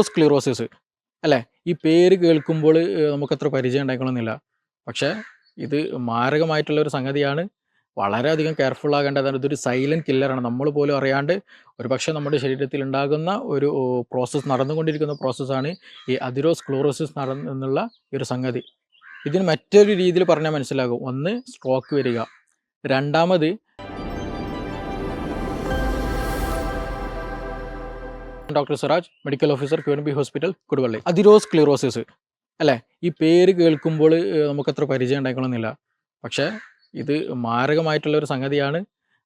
Sclerosis അല്ലേ? ഈ പേര് കേൾക്കുമ്പോൾ നമുക്കത്ര പരിചയം ഉണ്ടായിക്കണമെന്നില്ല പക്ഷേ ഇത് മാരകമായിട്ടുള്ള ഒരു സംഗതിയാണ്. വളരെയധികം കെയർഫുൾ ആകേണ്ടതാണ് ഇതൊരു സൈലന്റ് കില്ലറാണ് നമ്മൾ പോലും അറിയാണ്ട് ഒരു പക്ഷേ നമ്മുടെ ശരീരത്തിൽ ഉണ്ടാകുന്ന ഒരു പ്രോസസ്സ് നടന്നുകൊണ്ടിരിക്കുന്ന പ്രോസസ്സാണ് ഈ അതിരോസ് ക്ലോറോസിസ് നടന്നുള്ള ഒരു സംഗതി. ഇതിന് മറ്റൊരു രീതിയിൽ പറഞ്ഞാൽ മനസ്സിലാകും. ഒന്ന് സ്ട്രോക്ക് വരിക. രണ്ടാമത് doctor Siraj medical officer Q N B hospital Koduvally. Atherosclerosis അല്ലേ? ഈ പേര് കേൾക്കുമ്പോൾ നമുക്കത്ര പരിചയം ഉണ്ടായിക്കൊള്ളുന്നില്ല. പക്ഷേ ഇത് മാരകമായിട്ടുള്ള ഒരു സംഗതിയാണ്.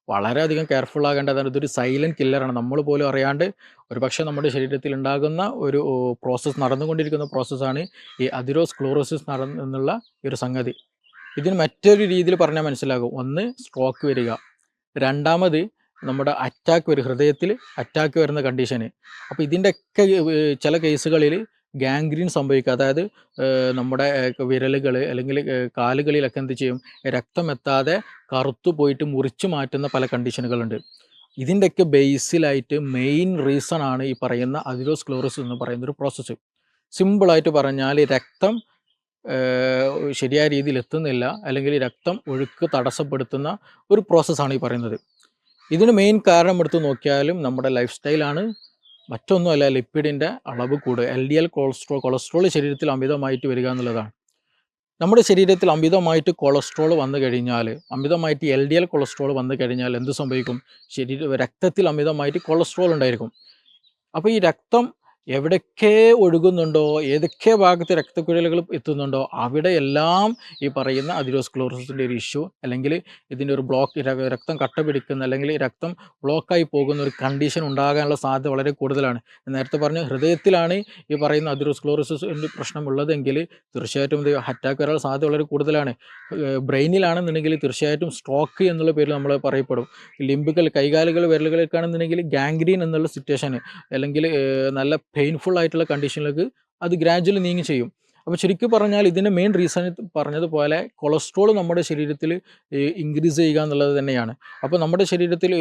വളരെയധികം കെയർഫുൾ ആകേണ്ടതാണ് ഇതൊരു സൈലന്റ് കില്ലറാണ് നമ്മൾ പോലും അറിയാണ്ട് ഒരു പക്ഷേ നമ്മുടെ ശരീരത്തിൽ ഉണ്ടാകുന്ന ഒരു പ്രോസസ്സ് നടന്നുകൊണ്ടിരിക്കുന്ന പ്രോസസ്സാണ് ഈ അതിരോസ് ക്ലോറോസിസ് നടന്നുള്ള ഈ ഒരു സംഗതി. ഇതിന് മറ്റൊരു രീതിയിൽ പറഞ്ഞാൽ മനസ്സിലാകും. ഒന്ന് സ്ട്രോക്ക് വരിക. രണ്ടാമത് നമ്മുടെ അറ്റാക്ക് വരും ഹൃദയത്തിൽ അറ്റാക്ക് വരുന്ന കണ്ടീഷന് അപ്പോൾ ഇതിന്റെയൊക്കെ ചില കേസുകളിൽ ഗാംഗ്രീൻ സംഭവിക്കുക. അതായത് നമ്മുടെ വിരലുകൾ അല്ലെങ്കിൽ കാലുകളിലൊക്കെ എന്ത് ചെയ്യും? രക്തം എത്താതെ കറുത്തു പോയിട്ട് മുറിച്ചു മാറ്റുന്ന പല കണ്ടീഷനുകളുണ്ട് ഇതിന്റെയൊക്കെ ബേസിലായിട്ട് മെയിൻ റീസൺ ആണ് ഈ പറയുന്ന അതിരോസ്ക്ലോറസ് എന്ന് പറയുന്ന ഒരു പ്രോസസ്സ് സിമ്പിളായിട്ട് പറഞ്ഞാൽ രക്തം ശരിയായ രീതിയിൽ എത്തുന്നില്ല. അല്ലെങ്കിൽ രക്തം ഒഴുക്ക് തടസ്സപ്പെടുത്തുന്ന ഒരു പ്രോസസ്സാണ് ഈ പറയുന്നത്. ഇതിന് മെയിൻ കാരണം എടുത്ത് നോക്കിയാലും നമ്മുടെ ലൈഫ് സ്റ്റൈലാണ് മറ്റൊന്നുമല്ല ലിപ്പിഡിന്റെ അളവ് കൂടുക. L D L cholesterol cholesterol ശരീരത്തിൽ അമിതമായിട്ട് വരിക എന്നുള്ളതാണ്. നമ്മുടെ ശരീരത്തിൽ അമിതമായിട്ട് കൊളസ്ട്രോൾ വന്നു കഴിഞ്ഞാൽ അമിതമായിട്ട് എൽ ഡി എൽ കൊളസ്ട്രോൾ വന്നു കഴിഞ്ഞാൽ എന്ത് സംഭവിക്കും? ശരീര രക്തത്തിൽ അമിതമായിട്ട് കൊളസ്ട്രോൾ ഉണ്ടായിരിക്കും. അപ്പോൾ ഈ രക്തം എവിടൊക്കെ ഒഴുകുന്നുണ്ടോ ഏതൊക്കെ ഭാഗത്ത് രക്തക്കുഴലുകൾ എത്തുന്നുണ്ടോ അവിടെയെല്ലാം ഈ പറയുന്ന അതിരോസ്ക്ലോറോസിന്റെ ഒരു ഇഷ്യൂ അല്ലെങ്കിൽ ഇതിന്റെ ഒരു ബ്ലോക്ക് രക്തം കട്ട പിടിക്കുന്ന അല്ലെങ്കിൽ രക്തം ബ്ലോക്കായി പോകുന്ന ഒരു കണ്ടീഷൻ ഉണ്ടാകാനുള്ള സാധ്യത വളരെ കൂടുതലാണ്. നേരത്തെ പറഞ്ഞു ഹൃദയത്തിലാണ് ഈ പറയുന്ന അതിരോസ്ക്ലോറോസിന്റെ പ്രശ്നമുള്ളതെങ്കിൽ തീർച്ചയായിട്ടും ഇത് അറ്റാക്ക് വരാനുള്ള സാധ്യത വളരെ കൂടുതലാണ്. ബ്രെയിനിലാണെന്നുണ്ടെങ്കിൽ തീർച്ചയായിട്ടും സ്ട്രോക്ക് എന്നുള്ള പേരിൽ നമ്മൾ പറയപ്പെടും. ലിംബുകൾ കൈകാലുകൾ വിരലുകളൊക്കെ ആണെന്നുണ്ടെങ്കിൽ ഗാംഗ്രീൻ എന്നുള്ള സിറ്റുവേഷൻ അല്ലെങ്കിൽ നല്ല പെയിൻഫുൾ ആയിട്ടുള്ള കണ്ടീഷനിലേക്ക് അത് ഗ്രാജുവലി നീങ്ങി ചെയ്യും. അപ്പോൾ ശരിക്കും പറഞ്ഞാൽ ഇതിന്റെ മെയിൻ റീസൺ പറഞ്ഞതുപോലെ കൊളസ്ട്രോൾ നമ്മുടെ ശരീരത്തിൽ ഇൻക്രീസ് ചെയ്യുക എന്നുള്ളത് തന്നെയാണ്. അപ്പോൾ നമ്മുടെ ശരീരത്തിൽ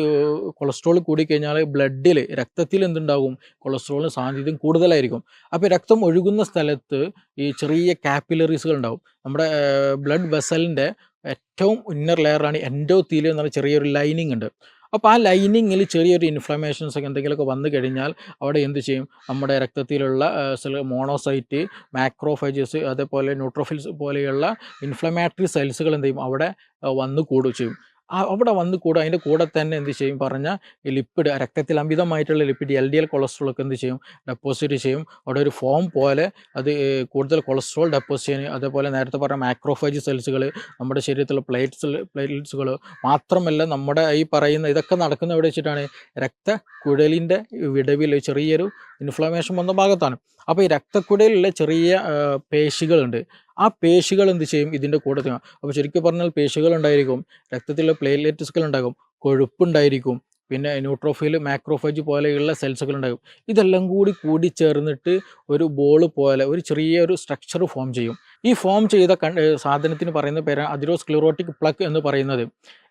കൊളസ്ട്രോൾ കൂടിക്കഴിഞ്ഞാൽ ബ്ലഡിൽ രക്തത്തിൽ എന്തുണ്ടാകും കൊളസ്ട്രോളിന് സാന്നിധ്യം കൂടുതലായിരിക്കും. അപ്പോൾ രക്തം ഒഴുകുന്ന സ്ഥലത്ത് ഈ ചെറിയ കാപ്പിലറീസുകൾ ഉണ്ടാവും നമ്മുടെ ബ്ലഡ് വെസലിന്റെ ഏറ്റവും ഇന്നർ ലെയറാണ് എൻഡോത്തീലിയം എന്ന് പറഞ്ഞ ചെറിയൊരു ലൈനിങ് ഉണ്ട്. അപ്പോൾ ആ ലൈനിങ്ങിൽ ചെറിയൊരു ഇൻഫ്ലമേഷൻസ് ഒക്കെ എന്തെങ്കിലുമൊക്കെ വന്നു കഴിഞ്ഞാൽ അവിടെ എന്ത് ചെയ്യും? നമ്മുടെ രക്തത്തിലുള്ള മോണോസൈറ്റ് മാക്രോഫൈജസ് അതേപോലെ ന്യൂട്രോഫിൽസ് പോലെയുള്ള ഇൻഫ്ലമേറ്ററി സെൽസുകൾ എന്ത് ചെയ്യും? അവിടെ വന്നു വന്ന് കൂടുക ചെയ്യും. അവിടെ വന്ന് കൂടെ. അതിന്റെ കൂടെ തന്നെ എന്ത് ചെയ്യും? പറഞ്ഞാൽ ഈ ലിപ്പിഡ് രക്തത്തിൽ അമിതമായിട്ടുള്ള lipid L D L cholesterol ഒക്കെ എന്ത് ചെയ്യും? ഡെപ്പോസിറ്റ് ചെയ്യും. അവിടെ ഒരു ഫോം പോലെ അത് കൂടുതൽ കൊളസ്ട്രോൾ ഡെപ്പോസിറ്റ് ചെയ്യാൻ അതേപോലെ നേരത്തെ പറഞ്ഞ മാക്രോഫൈജ് സെൽസുകൾ നമ്മുടെ ശരീരത്തിലുള്ള പ്ലേറ്റ്സ് പ്ലേറ്റ്സുകൾ മാത്രമല്ല നമ്മുടെ ഈ പറയുന്ന ഇതൊക്കെ നടക്കുന്ന എവിടെ വെച്ചിട്ടാണ്? രക്തക്കുഴലിന്റെ വിടവിൽ ചെറിയൊരു ഇൻഫ്ലമേഷൻ വന്ന ഭാഗത്താണ്. അപ്പോൾ ഈ രക്തക്കുടയിലുള്ള ചെറിയ പേശികളുണ്ട്. ആ പേശികൾ എന്ത് ചെയ്യും? ഇതിന്റെ കൂടെ ചെയ്യും അപ്പോൾ ശരിക്കും പറഞ്ഞാൽ പേശികൾ ഉണ്ടായിരിക്കും രക്തത്തിലുള്ള പ്ലേറ്റ്ലെറ്റ്സുകൾ ഉണ്ടാകും കൊഴുപ്പുണ്ടായിരിക്കും പിന്നെ ന്യൂട്രോഫിൽ മാക്രോഫേജ് പോലെയുള്ള സെൽസുകൾ ഉണ്ടാകും. ഇതെല്ലാം കൂടി കൂടി ചേർന്നിട്ട് ഒരു ബോൾ പോലെ ഒരു ചെറിയൊരു സ്ട്രക്ചർ ഫോം ചെയ്യും. ഈ ഫോം ചെയ്ത സാധനത്തിന് പറയുന്ന പേരാണ് അതിരോസ്ക്ലിറോട്ടിക് പ്ലഗ് എന്ന് പറയുന്നത്.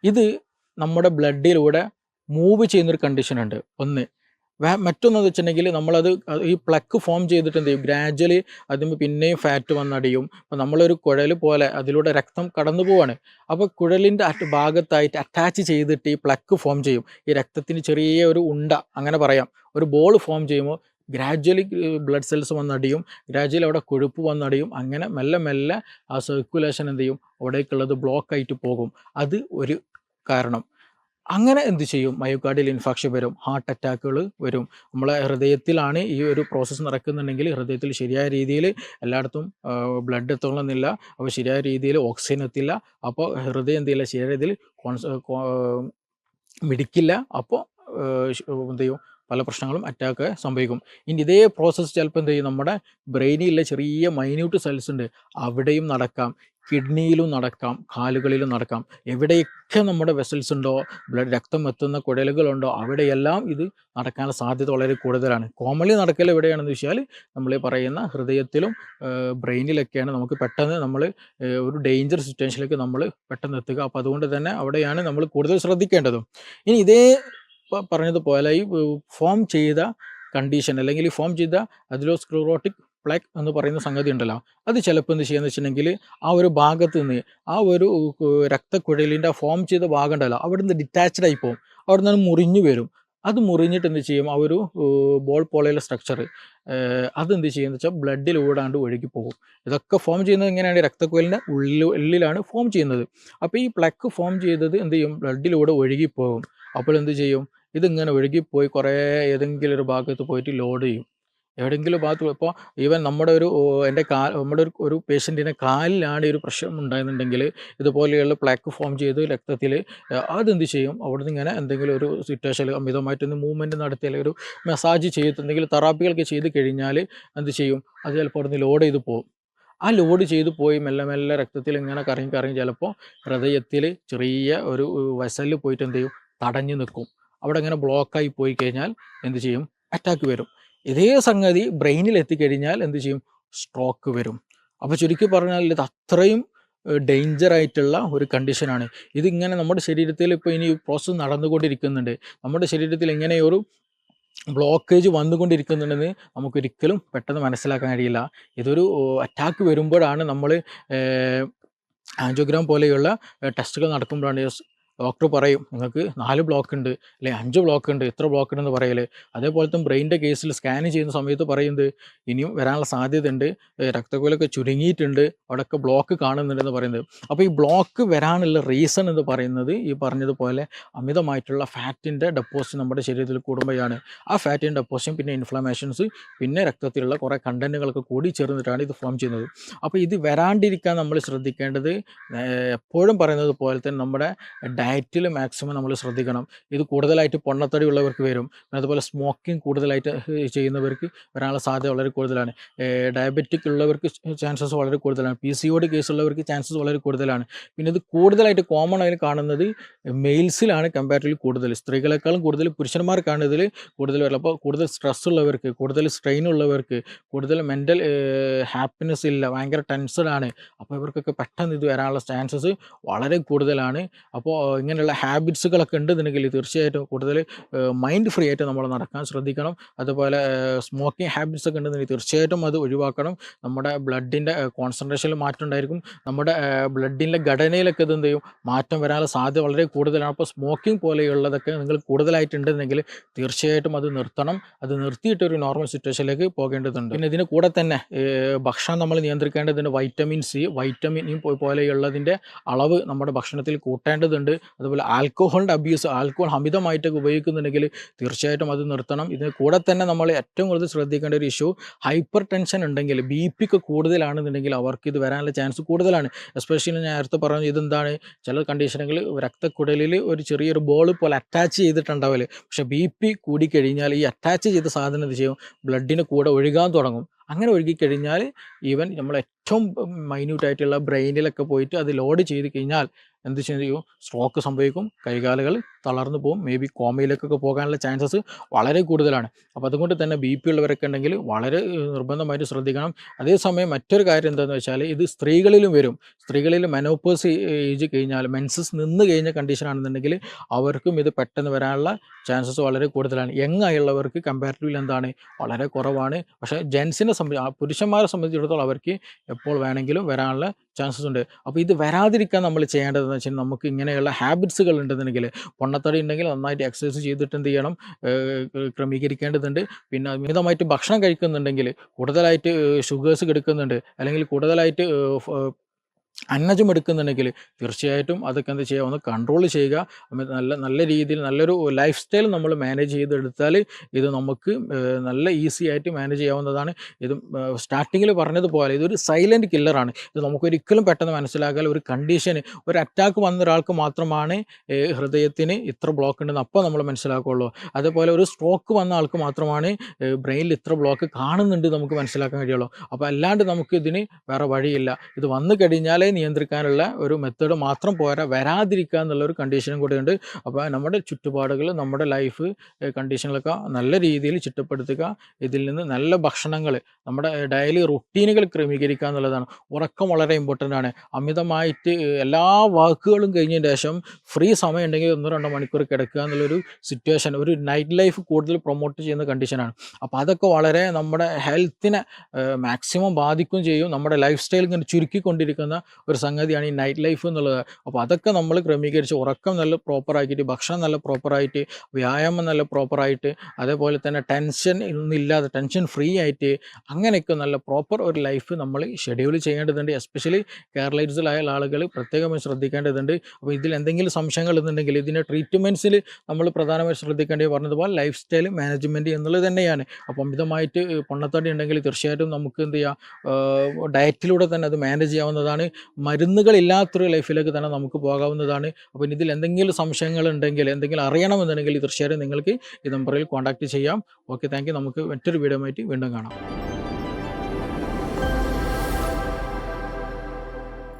ഇത് നമ്മുടെ ബ്ലഡിലൂടെ മൂവ് ചെയ്യുന്നൊരു കണ്ടീഷനുണ്ട് ഒന്ന് വേ- വെച്ചിട്ടുണ്ടെങ്കിൽ നമ്മളത് ഈ പ്ലക്ക് ഫോം ചെയ്തിട്ട് എന്ത് ചെയ്യും? ഗ്രാജ്വലി അതിന് പിന്നെയും ഫാറ്റ് വന്നടിയും. അപ്പോൾ നമ്മളൊരു കുഴൽ പോലെ അതിലൂടെ രക്തം കടന്നു പോവാണ്. അപ്പോൾ കുഴലിന്റെ ഭാഗത്തായിട്ട് അറ്റാച്ച് ചെയ്തിട്ട് ഈ പ്ലക്ക് ഫോം ചെയ്യും. ഈ രക്തത്തിന് ചെറിയ ഒരു ഉണ്ട അങ്ങനെ പറയാം. ഒരു ബോൾ ഫോം ചെയ്യുമ്പോൾ ഗ്രാജ്വലി ബ്ലഡ് സെൽസ് വന്നടിയും. ഗ്രാജ്വലി അവിടെ കൊഴുപ്പ് വന്നടിയും. അങ്ങനെ മെല്ലെ മെല്ലെ ആ സർക്കുലേഷൻ എന്ത് ചെയ്യും? അവിടേക്കുള്ളത് ബ്ലോക്കായിട്ട് പോകും. അത് ഒരു കാരണം. അങ്ങനെ എന്ത് ചെയ്യും? മയോകാർഡിയൽ ഇൻഫാക്ഷൻ വരും ഹാർട്ട് അറ്റാക്കുകൾ വരും. നമ്മളെ ഹൃദയത്തിലാണ് ഈ ഒരു പ്രോസസ്സ് നടക്കുന്നുണ്ടെങ്കിൽ ഹൃദയത്തിൽ ശരിയായ രീതിയിൽ എല്ലായിടത്തും ബ്ലഡ് എത്തണമെന്നില്ല. അപ്പോൾ ശരിയായ രീതിയിൽ ഓക്സിജൻ എത്തില്ല. അപ്പോൾ ഹൃദയം എന്ത് ചെയ്യില്ല? ശരിയായ രീതിയിൽ മിടിക്കില്ല. അപ്പോൾ എന്ത് ചെയ്യും? പല പ്രശ്നങ്ങളും അറ്റാക്ക് സംഭവിക്കും. ഇനി ഇതേ പ്രോസസ്സ് ചിലപ്പോൾ എന്ത് ചെയ്യും? നമ്മുടെ ബ്രെയിനിലെ ചെറിയ മൈന്യൂട്ട് സെൽസ് ഉണ്ട്. അവിടെയും നടക്കാം. കിഡ്നിയിലും നടക്കാം കാലുകളിലും നടക്കാം. എവിടെയൊക്കെ നമ്മുടെ വെസൽസ് ഉണ്ടോ ബ്ലഡ് രക്തം എത്തുന്ന കുഴലുകളുണ്ടോ അവിടെയെല്ലാം ഇത് നടക്കാനുള്ള സാധ്യത വളരെ കൂടുതലാണ്. കോമൺലി നടക്കൽ എവിടെയാണെന്ന് വെച്ചാൽ നമ്മൾ പറയുന്ന ഹൃദയത്തിലും ബ്രെയിനിലൊക്കെയാണ് നമുക്ക് പെട്ടെന്ന് നമ്മൾ ഒരു ഡേഞ്ചർ സിറ്റുവേഷനിലേക്ക് നമ്മൾ പെട്ടെന്ന് എത്തുക. അപ്പോൾ അതുകൊണ്ട് തന്നെ അവിടെയാണ് നമ്മൾ കൂടുതൽ ശ്രദ്ധിക്കേണ്ടതും. ഇനി ഇതേ പറഞ്ഞതുപോലെ ഈ ഫോം ചെയ്ത കണ്ടീഷൻ അല്ലെങ്കിൽ ഫോം ചെയ്ത അതിലോസ്ക്ലറോട്ടിക് പ്ലാക്ക് എന്ന് പറയുന്ന സംഗതി ഉണ്ടല്ലോ. അത് ചിലപ്പോൾ എന്ത് ചെയ്യുന്നത് വെച്ചിട്ടുണ്ടെങ്കിൽ ആ ഒരു ഭാഗത്ത് നിന്ന് ആ ഒരു രക്തക്കുഴലിന്റെ ഫോം ചെയ്ത ഭാഗം ഉണ്ടല്ലോ അവിടെ നിന്ന് ഡിറ്റാച്ച്ഡ് ആയി പോകും. അവിടെ നിന്ന് മുറിഞ്ഞു വരും. അത് മുറിഞ്ഞിട്ട് എന്ത് ചെയ്യും? ആ ഒരു ബോൾ പോലെയുള്ള സ്ട്രക്ചർ അതെന്ത് ചെയ്യുന്നത് വെച്ചാൽ ബ്ലഡിലൂടാണ്ട് ഒഴുകി പോകും. ഇതൊക്കെ ഫോം ചെയ്യുന്നത് എങ്ങനെയാണ്? രക്തക്കുഴലിന്റെ ഉള്ളിൽ ഉള്ളിലാണ് ഫോം ചെയ്യുന്നത്. അപ്പോൾ ഈ പ്ലക്ക് ഫോം ചെയ്തത് എന്ത് ചെയ്യും? ബ്ലഡിലൂടെ ഒഴുകി പോകും. അപ്പോൾ എന്ത് ചെയ്യും? ഇതിങ്ങനെ ഒഴുകിപ്പോയി കുറേ ഏതെങ്കിലും ഒരു ഭാഗത്ത് പോയിട്ട് ലോഡ് ചെയ്യും. എവിടെയെങ്കിലും ഭാഗത്ത് ഇപ്പോൾ ഈവൻ നമ്മുടെ ഒരു എന്റെ കാ നമ്മുടെ ഒരു ഒരു പേഷ്യന്റിന്റെ കാലിലാണ് ഒരു പ്രശ്നം ഉണ്ടായിരുന്നുണ്ടെങ്കിൽ ഇതുപോലെയുള്ള പ്ലാക്ക് ഫോം ചെയ്ത് രക്തത്തിൽ അതെന്ത് ചെയ്യും? അവിടുന്ന് ഇങ്ങനെ എന്തെങ്കിലും ഒരു സിറ്റുവേഷനിൽ അമിതമായിട്ടൊന്ന് മൂവ്മെന്റ് നടത്തി അല്ലെങ്കിൽ ഒരു മെസ്സാജ് ചെയ്ത് എന്തെങ്കിലും തെറാപ്പികളൊക്കെ ചെയ്ത് കഴിഞ്ഞാൽ എന്ത് ചെയ്യും? അത് ചിലപ്പോൾ അവിടുന്ന് ലോഡ് ചെയ്ത് പോകും. ആ ലോഡ് ചെയ്ത് പോയി മെല്ലെ മെല്ലെ രക്തത്തിൽ ഇങ്ങനെ കറങ്ങി കറങ്ങി ചിലപ്പോൾ ഹൃദയത്തിൽ ചെറിയ ഒരു വസലിൽ പോയിട്ട് എന്ത് ചെയ്യും? തടഞ്ഞു നിൽക്കും. അവിടെ ഇങ്ങനെ ബ്ലോക്കായി പോയി കഴിഞ്ഞാൽ എന്ത് ചെയ്യും? അറ്റാക്ക് വരും. ഇതേ സംഗതി ബ്രെയിനിൽ എത്തിക്കഴിഞ്ഞാൽ എന്ത് ചെയ്യും? സ്ട്രോക്ക് വരും. അപ്പോൾ ചുരുക്കി പറഞ്ഞാൽ ഇത് അത്രയും ഡേഞ്ചർ ആയിട്ടുള്ള ഒരു കണ്ടീഷനാണ് ഇതിങ്ങനെ നമ്മുടെ ശരീരത്തിൽ ഇപ്പോൾ ഇനി പ്രോസസ്സ് നടന്നുകൊണ്ടിരിക്കുന്നുണ്ട്. നമ്മുടെ ശരീരത്തിൽ ഇങ്ങനെ ഒരു ബ്ലോക്കേജ് വന്നുകൊണ്ടിരിക്കുന്നുണ്ടെന്ന് നമുക്കൊരിക്കലും പെട്ടെന്ന് മനസ്സിലാക്കാൻ കഴിയില്ല. ഇതൊരു അറ്റാക്ക് വരുമ്പോഴാണ് നമ്മൾ ആൻജിയോഗ്രാം പോലെയുള്ള ടെസ്റ്റുകൾ നടക്കുമ്പോഴാണ്. ഡോക്ടർ പറയും നിങ്ങൾക്ക് നാല് ബ്ലോക്ക് ഉണ്ട് അല്ലെ അഞ്ച് ബ്ലോക്ക് ഉണ്ട് ഇത്ര ബ്ലോക്ക് ഉണ്ടെന്ന് പറയൽ. അതേപോലെ തന്നെ ബ്രെയിന്റെ കേസിൽ സ്കാൻ ചെയ്യുന്ന സമയത്ത് പറയുന്നത് ഇനിയും വരാനുള്ള സാധ്യതയുണ്ട് രക്തക്കുലൊക്കെ ചുരുങ്ങിയിട്ടുണ്ട് അവിടെയൊക്കെ ബ്ലോക്ക് കാണുന്നുണ്ടെന്ന് പറയുന്നത്. അപ്പോൾ ഈ ബ്ലോക്ക് വരാനുള്ള റീസൺ എന്ന് പറയുന്നത് ഈ പറഞ്ഞതുപോലെ അമിതമായിട്ടുള്ള ഫാറ്റിന്റെ ഡെപ്പോസിറ്റ് നമ്മുടെ ശരീരത്തിൽ കൂടുമ്പോഴാണ്. ആ ഫാറ്റിന്റെ ഡെപ്പോസിറ്റും പിന്നെ ഇൻഫ്ലമേഷൻസ് പിന്നെ രക്തത്തിലുള്ള കുറേ കണ്ടന്റുകളൊക്കെ കൂടി ചേർന്നിട്ടാണ് ഇത് ഫോം ചെയ്യുന്നത്. അപ്പോൾ ഇത് വരാണ്ടിരിക്കാൻ നമ്മൾ ശ്രദ്ധിക്കേണ്ടത് എപ്പോഴും പറയുന്നത് പോലെ തന്നെ നമ്മുടെ ഡയറ്റിൽ മാക്സിമം നമ്മൾ ശ്രദ്ധിക്കണം. ഇത് കൂടുതലായിട്ട് പൊണ്ണത്തടി ഉള്ളവർക്ക് വരും. പിന്നെ അതുപോലെ സ്മോക്കിംഗ് കൂടുതലായിട്ട് ചെയ്യുന്നവർക്ക് വരാനുള്ള സാധ്യത വളരെ കൂടുതലാണ്. ഡയബറ്റിക് ഉള്ളവർക്ക് ചാൻസസ് വളരെ കൂടുതലാണ്. P C O D case ഉള്ളവർക്ക് ചാൻസസ് വളരെ കൂടുതലാണ്. പിന്നെ ഇത് കൂടുതലായിട്ട് കോമൺ ആയി കാണുന്നത് മെയിൽസിലാണ് കമ്പാരിറ്റീവ്ലി കൂടുതൽ. സ്ത്രീകളെക്കാളും കൂടുതൽ പുരുഷന്മാർക്കാണ് ഇതിൽ കൂടുതൽ വരുന്നത്. അപ്പോൾ കൂടുതൽ സ്ട്രെസ് ഉള്ളവർക്ക് കൂടുതൽ സ്ട്രെയിൻ ഉള്ളവർക്ക് കൂടുതൽ മെന്റൽ ഹാപ്പിനെസ് ഇല്ല ഭയങ്കര ടെൻസ്ഡ് ആണ്. അപ്പോൾ ഇവർക്കൊക്കെ പെട്ടെന്ന് ഇത് വരാനുള്ള ചാൻസസ് വളരെ കൂടുതലാണ്. അപ്പോൾ ഇങ്ങനെയുള്ള ഹാബിറ്റ്സുകളൊക്കെ ഉണ്ടെന്നുണ്ടെങ്കിൽ തീർച്ചയായിട്ടും കൂടുതൽ മൈൻഡ് ഫ്രീ ആയിട്ട് നമ്മൾ നടക്കാൻ ശ്രദ്ധിക്കണം. അതുപോലെ സ്മോക്കിംഗ് ഹാബിറ്റ്സ് ഒക്കെ ഉണ്ടെന്നുണ്ടെങ്കിൽ തീർച്ചയായിട്ടും അത് ഒഴിവാക്കണം. നമ്മുടെ ബ്ലഡിന്റെ കോൺസെൻട്രേഷനിൽ മാറ്റം ഉണ്ടായിരിക്കും. നമ്മുടെ ബ്ലഡിന്റെ ഘടനയിലൊക്കെ ഇത് എന്ത് ചെയ്യും? മാറ്റം വരാനുള്ള സാധ്യത വളരെ കൂടുതലാണ്. അപ്പോൾ സ്മോക്കിംഗ് പോലെയുള്ളതൊക്കെ നിങ്ങൾ കൂടുതലായിട്ടുണ്ടെന്നെങ്കിൽ തീർച്ചയായിട്ടും അത് നിർത്തണം. അത് നിർത്തിയിട്ട് ഒരു നോർമൽ സിറ്റുവേഷനിലേക്ക് പോകേണ്ടതുണ്ട്. പിന്നെ ഇതിന് കൂടെ തന്നെ ഭക്ഷണം നമ്മൾ നിയന്ത്രിക്കേണ്ടതുണ്ട്. വൈറ്റമിൻ സി വൈറ്റമിൻ പോലെയുള്ളതിന്റെ അളവ് നമ്മുടെ ഭക്ഷണത്തിൽ കൂട്ടേണ്ടതുണ്ട്. അതുപോലെ ആൽക്കഹോളിന്റെ അബ്യൂസ് ആൽക്കഹോൾ അമിതമായിട്ടൊക്കെ ഉപയോഗിക്കുന്നുണ്ടെങ്കിൽ തീർച്ചയായിട്ടും അത് നിർത്തണം. ഇതിന് കൂടെ തന്നെ നമ്മൾ ഏറ്റവും കൂടുതൽ ശ്രദ്ധിക്കേണ്ട ഒരു ഇഷ്യൂ ഹൈപ്പർ ടെൻഷൻ ഉണ്ടെങ്കിൽ ബി പി ഒക്കെ കൂടുതലാണെന്നുണ്ടെങ്കിൽ അവർക്ക് ഇത് വരാനുള്ള ചാൻസ് കൂടുതലാണ്. എസ്പെഷ്യലി ഞാൻ നേരത്തെ പറഞ്ഞു ഇതെന്താണ് ചില കണ്ടീഷനുകളിൽ രക്തക്കുടലിൽ ഒരു ചെറിയൊരു ബോൾ പോലെ അറ്റാച്ച് ചെയ്തിട്ടുണ്ടാവില്ല പക്ഷേ ബി പി കൂടിക്കഴിഞ്ഞാൽ ഈ അറ്റാച്ച് ചെയ്ത സാധനം എന്ത് ചെയ്യും? ബ്ലഡിന് കൂടെ ഒഴുകാൻ തുടങ്ങും. അങ്ങനെ ഒഴുകിക്കഴിഞ്ഞാൽ ഈവൻ നമ്മൾ ഏറ്റവും മൈന്യൂട്ടായിട്ടുള്ള ബ്രെയിനിലൊക്കെ പോയിട്ട് അത് ലോഡ് ചെയ്ത് കഴിഞ്ഞാൽ എന്ത് ചെയ്യും? സ്ട്രോക്ക് സംഭവിക്കും. കൈകാലുകൾ തളർന്നു പോകും. മേ ബി കോമയിലേക്കൊക്കെ പോകാനുള്ള ചാൻസസ് വളരെ കൂടുതലാണ്. അപ്പോൾ അതുകൊണ്ട് തന്നെ ബി പി ഉള്ളവരൊക്കെ ഉണ്ടെങ്കിൽ വളരെ നിർബന്ധമായിട്ട് ശ്രദ്ധിക്കണം. അതേസമയം മറ്റൊരു കാര്യം എന്താണെന്ന് വെച്ചാൽ ഇത് സ്ത്രീകളിലും വരും. സ്ത്രീകളിൽ മെനോപ്പോസ് ഏജ് കഴിഞ്ഞാൽ മെൻസസ് നിന്ന് കഴിഞ്ഞ കണ്ടീഷൻ ആണെന്നുണ്ടെങ്കിൽ അവർക്കും ഇത് പെട്ടെന്ന് വരാനുള്ള ചാൻസസ് വളരെ കൂടുതലാണ്. യങ് ആയുള്ളവർക്ക് കമ്പാരിറ്റീവ്ലി എന്താണ്? വളരെ കുറവാണ്. പക്ഷേ ജെൻസിനെ സംബന്ധിച്ച് പുരുഷന്മാരെ സംബന്ധിച്ചിടത്തോളം അവർക്ക് എപ്പോൾ വേണമെങ്കിലും വരാനുള്ള ചാൻസസ് ഉണ്ട് അപ്പോൾ ഇത് വരാതിരിക്കാൻ നമ്മൾ ചെയ്യേണ്ടതെന്ന് വെച്ചാൽ നമുക്ക് ഇങ്ങനെയുള്ള ഹാബിറ്റ്സുകൾ ഉണ്ടെന്നുണ്ടെങ്കിൽ പൊണ്ണത്തടി ഉണ്ടെങ്കിൽ നന്നായിട്ട് എക്സസൈസ് ചെയ്തിട്ട് എന്ത് ചെയ്യണം ക്രമീകരിക്കേണ്ടതുണ്ട്. പിന്നെ അമിതമായിട്ട് ഭക്ഷണം കഴിക്കുന്നുണ്ടെങ്കിൽ കൂടുതലായിട്ട് ഷുഗേഴ്സ് എടുക്കുന്നുണ്ട് അല്ലെങ്കിൽ കൂടുതലായിട്ട് അന്നജം എടുക്കുന്നുണ്ടെങ്കിൽ തീർച്ചയായിട്ടും അതൊക്കെ എന്താ ചെയ്യുക? ഒന്ന് കൺട്രോൾ ചെയ്യുക. നല്ല നല്ല രീതിയിൽ നല്ലൊരു ലൈഫ് സ്റ്റൈൽ നമ്മൾ മാനേജ് ചെയ്തെടുത്താൽ ഇത് നമുക്ക് നല്ല ഈസി ആയിട്ട് മാനേജ് ചെയ്യാവുന്നതാണ്. ഇത് സ്റ്റാർട്ടിങ്ങിൽ പറഞ്ഞതുപോലെ ഇതൊരു സൈലന്റ് കില്ലറാണ് ഇത് നമുക്കൊരിക്കലും പെട്ടെന്ന് മനസ്സിലാക്കാൻ ഒരു കണ്ടീഷൻ ഒരു അറ്റാക്ക് വന്ന ഒരാൾക്ക് മാത്രമാണ് ഹൃദയത്തിന് ഇത്ര ബ്ലോക്ക് ഉണ്ടെന്ന് അപ്പോൾ നമ്മൾ മനസ്സിലാക്കുകയുള്ളൂ അതേപോലെ ഒരു സ്ട്രോക്ക് വന്ന ആൾക്ക് മാത്രമാണ് ബ്രെയിനിൽ ഇത്ര ബ്ലോക്ക് കാണുന്നുണ്ട് നമുക്ക് മനസ്സിലാക്കാൻ കഴിയുള്ളൂ. അപ്പോൾ അല്ലാണ്ട് നമുക്ക് ഇതിന് വേറെ വഴിയില്ല. ഇത് വന്നു കഴിഞ്ഞാലേ നിയന്ത്രിക്കാനുള്ള ഒരു മെത്തേഡ് മാത്രം പോരാ വരാതിരിക്കുക എന്നുള്ള ഒരു കണ്ടീഷനും കൂടെയുണ്ട്. അപ്പോൾ നമ്മുടെ ചുറ്റുപാടുകൾ നമ്മുടെ ലൈഫ് കണ്ടീഷനുകളൊക്കെ നല്ല രീതിയിൽ ചിട്ടപ്പെടുത്തുക ഇതിൽ നിന്ന് നല്ല ഭക്ഷണങ്ങൾ നമ്മുടെ ഡെയിലി റുട്ടീനുകൾ ക്രമീകരിക്കുക എന്നുള്ളതാണ്. ഉറക്കം വളരെ ഇമ്പോർട്ടന്റ് ആണ്. അമിതമായിട്ട് എല്ലാ വാക്കുകളും കഴിഞ്ഞതിന് ശേഷം ഫ്രീ സമയം ഉണ്ടെങ്കിൽ ഒന്നോ രണ്ടോ മണിക്കൂർ കിടക്കുക എന്നുള്ളൊരു സിറ്റുവേഷൻ ഒരു നൈറ്റ് ലൈഫ് കൂടുതൽ പ്രൊമോട്ട് ചെയ്യുന്ന കണ്ടീഷനാണ് അപ്പോൾ അതൊക്കെ വളരെ നമ്മുടെ ഹെൽത്തിനെ മാക്സിമം ബാധിക്കുകയും ചെയ്യും. നമ്മുടെ ലൈഫ് സ്റ്റൈൽ ഇങ്ങനെ ചുരുക്കിക്കൊണ്ടിരിക്കുന്ന ഒരു സംഗതിയാണ് ഈ നൈറ്റ് ലൈഫ് എന്നുള്ളത്. അപ്പോൾ അതൊക്കെ നമ്മൾ ക്രമീകരിച്ച് ഉറക്കം നല്ല പ്രോപ്പറാക്കിയിട്ട് ഭക്ഷണം നല്ല പ്രോപ്പറായിട്ട് വ്യായാമം നല്ല പ്രോപ്പറായിട്ട് അതേപോലെ തന്നെ ടെൻഷൻ ഒന്നുമില്ലാതെ ടെൻഷൻ ഫ്രീ ആയിട്ട് അങ്ങനെയൊക്കെ നല്ല പ്രോപ്പർ ഒരു ലൈഫ് നമ്മൾ ഷെഡ്യൂൾ ചെയ്യേണ്ടതുണ്ട്. എസ്പെഷ്യലി കേരളൈറ്റ്സിലായ ആളുകൾ പ്രത്യേകമായി ശ്രദ്ധിക്കേണ്ടതുണ്ട്. അപ്പോൾ ഇതിൽ എന്തെങ്കിലും സംശയങ്ങൾ എന്നുണ്ടെങ്കിൽ ഇതിന്റെ ട്രീറ്റ്മെന്റ്സിൽ നമ്മൾ പ്രധാനമായും ശ്രദ്ധിക്കേണ്ടത് പറഞ്ഞതുപോലെ ലൈഫ് സ്റ്റൈൽ മാനേജ്മെന്റ് എന്നുള്ളത് തന്നെയാണ്. അപ്പോൾ അമിതമായിട്ട് പൊണ്ണത്തടി ഉണ്ടെങ്കിൽ തീർച്ചയായിട്ടും നമുക്ക് എന്ത് ചെയ്യാം? ഡയറ്റിലൂടെ തന്നെ അത് മാനേജ് ചെയ്യാവുന്നതാണ്. മരുന്നുകളില്ലാത്തൊരു ലൈഫിലേക്ക് തന്നെ നമുക്ക് പോകാവുന്നതാണ്. അപ്പോൾ ഇതിൽ എന്തെങ്കിലും സംശയങ്ങൾ ഉണ്ടെങ്കിൽ എന്തെങ്കിലും അറിയണമെന്നുണ്ടെങ്കിൽ തീർച്ചയായും നിങ്ങൾക്ക് ഈ നമ്പറിൽ കോൺടാക്റ്റ് ചെയ്യാം. ഓക്കെ താങ്ക് നമുക്ക് മറ്റൊരു വീഡിയോ ആയിട്ട് വീണ്ടും കാണാം.